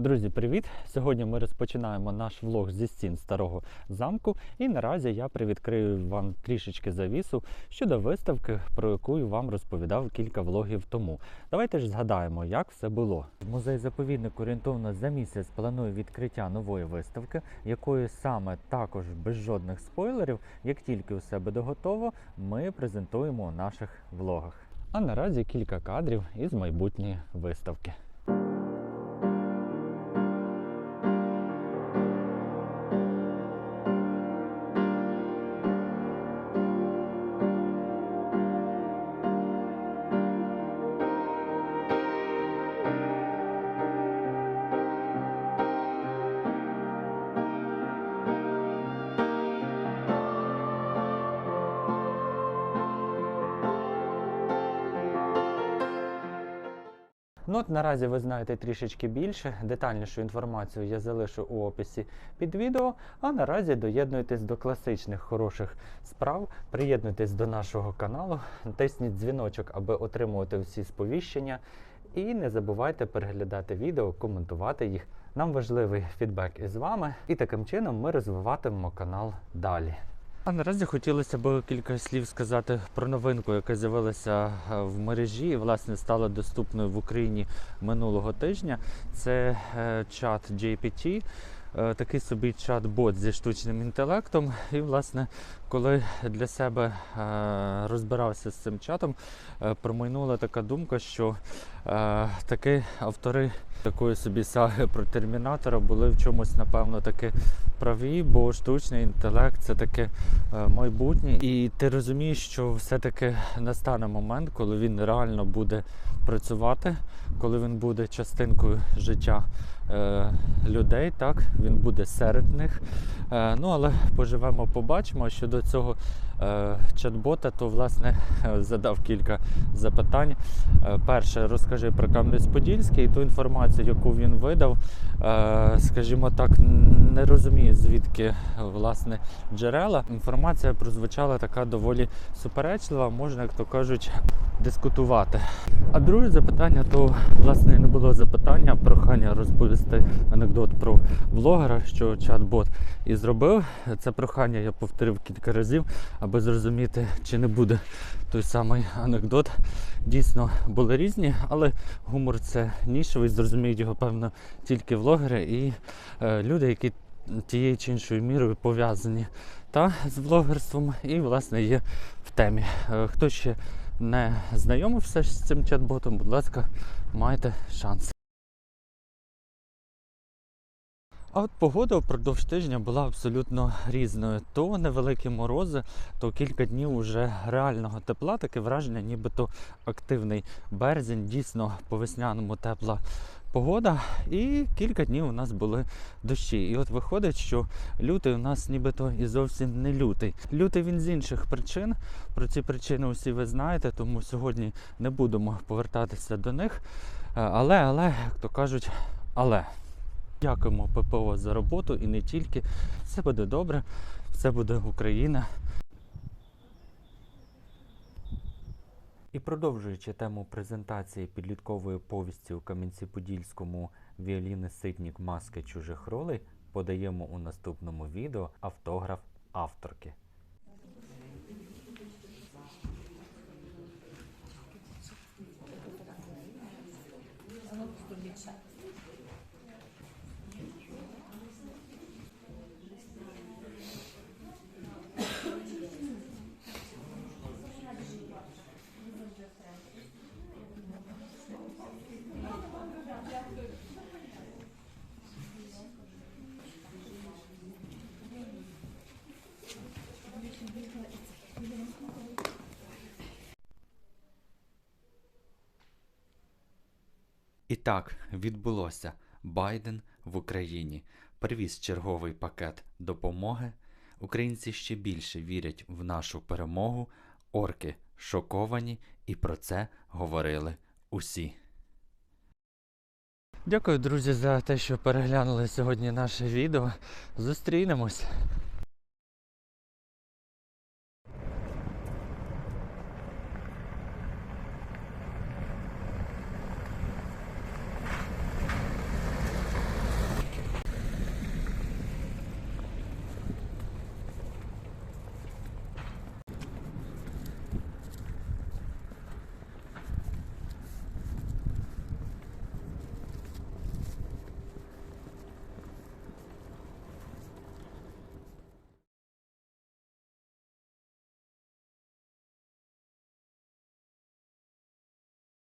Друзі, привіт! Сьогодні ми розпочинаємо наш влог зі стін старого замку, і наразі я привідкрию вам трішечки завісу щодо виставки, про яку вам розповідав кілька влогів тому. Давайте ж згадаємо, як все було. Музей заповідник орієнтовно за місяць планує відкриття нової виставки, якої саме також без жодних спойлерів, як тільки у себе доготово, ми презентуємо у наших влогах. А наразі кілька кадрів із майбутньої виставки. Ну от наразі ви знаєте трішечки більше. Детальнішу інформацію я залишу у описі під відео. А наразі доєднуйтесь до класичних хороших справ, приєднуйтесь до нашого каналу, тисніть дзвіночок, аби отримувати всі сповіщення. І не забувайте переглядати відео, коментувати їх. Нам важливий фідбек із вами, і таким чином ми розвиватимемо канал далі. А наразі хотілося б кілька слів сказати про новинку, яка з'явилася е, в мережі і власне стала доступною в Україні минулого тижня. Це е, чат GPT. Е, Такий собі чат-бот зі штучним інтелектом. І, власне, коли для себе е, розбирався з цим чатом, е, промайнула така думка, що таки автори такої собі саги про термінатора були в чомусь, напевно, таки праві, бо штучний інтелект це таке майбутнє. І ти розумієш, що все-таки настане момент, коли він реально буде працювати, коли він буде частинкою життя людей, так він буде серед них. Е, ну але поживемо, побачимо. Щодо цього е, чат-бота, то власне е, задав кілька запитань. Е, перше, розкажи про Кам'янець-Подільський і ту інформацію, яку він видав. Е, скажімо так, не розумію, звідки власне джерела. Інформація прозвучала така доволі суперечлива, можна, як то кажуть, дискутувати. А друге запитання, то власне не було запитання, а прохання розповісти анекдот про блогера, що чат-бот і зробив. Це прохання я повторив кілька разів, аби зрозуміти, чи не буде той самий анекдот. Дійсно були різні, але гумор це нішевий, зрозуміють його, певно, тільки влогери і е, люди, які тією чи іншою мірою пов'язані та з блогерством і, власне, є в темі. Е, Хто ще не знайомився з цим чат-ботом, будь ласка, маєте шанс. А от погода впродовж тижня була абсолютно різною. То невеликі морози, то кілька днів уже реального тепла, таке враження, нібито активний березень, дійсно по весняному тепла погода. І кілька днів у нас були дощі. І от виходить, що лютий у нас нібито і зовсім не лютий. Лютий він з інших причин. Про ці причини усі ви знаєте, тому сьогодні не будемо повертатися до них. Е, Але, але, як то кажуть, але. Дякуємо ППО за роботу і не тільки. Все буде добре, все буде Україна. І продовжуючи тему презентації підліткової повісті у Кам'янці-Подільському Віоліни Ситнік Маски чужих ролей, подаємо у наступному відео автограф авторки. І так відбулося. Байден в Україні привіз черговий пакет допомоги. Українці ще більше вірять в нашу перемогу. Орки шоковані, і про це говорили усі. Дякую, друзі, за те, що переглянули сьогодні наше відео. Зустрінемось.